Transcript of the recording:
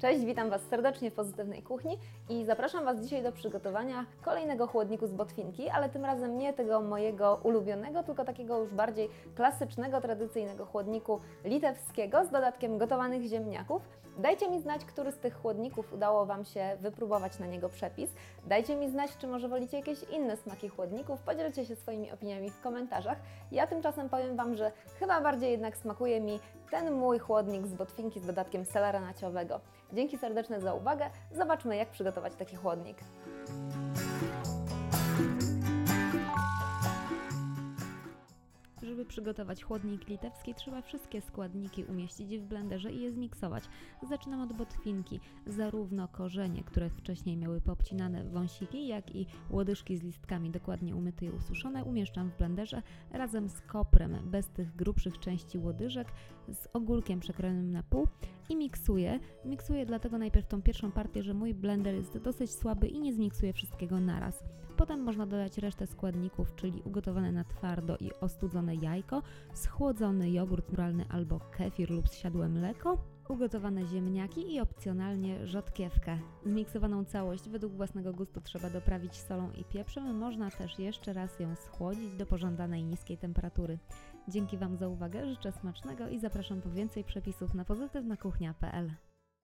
Cześć, witam Was serdecznie w Pozytywnej Kuchni i zapraszam Was dzisiaj do przygotowania kolejnego chłodniku z botwinki, ale tym razem nie tego mojego ulubionego, tylko takiego już bardziej klasycznego, tradycyjnego chłodniku litewskiego z dodatkiem gotowanych ziemniaków. Dajcie mi znać, który z tych chłodników udało Wam się wypróbować na niego przepis. Dajcie mi znać, czy może wolicie jakieś inne smaki chłodników. Podzielcie się swoimi opiniami w komentarzach. Ja tymczasem powiem Wam, że chyba bardziej jednak smakuje mi ten mój chłodnik z botwinki z dodatkiem selera naciowego. Dzięki serdeczne za uwagę. Zobaczmy, jak przygotować taki chłodnik. Żeby przygotować chłodnik litewski, trzeba wszystkie składniki umieścić w blenderze i je zmiksować. Zaczynam od botwinki. Zarówno korzenie, które wcześniej miały poobcinane wąsiki, jak i łodyżki z listkami dokładnie umyte i ususzone umieszczam w blenderze razem z koprem, bez tych grubszych części łodyżek, z ogórkiem przekrojonym na pół i miksuję. Miksuję dlatego najpierw tą pierwszą partię, że mój blender jest dosyć słaby i nie zmiksuję wszystkiego naraz. Potem można dodać resztę składników, czyli ugotowane na twardo i ostudzone jajko, schłodzony jogurt naturalny albo kefir lub zsiadłe mleko, ugotowane ziemniaki i opcjonalnie rzodkiewkę. Zmiksowaną całość według własnego gustu trzeba doprawić solą i pieprzem. Można też jeszcze raz ją schłodzić do pożądanej niskiej temperatury. Dzięki Wam za uwagę, życzę smacznego i zapraszam po więcej przepisów na pozytywnakuchnia.pl.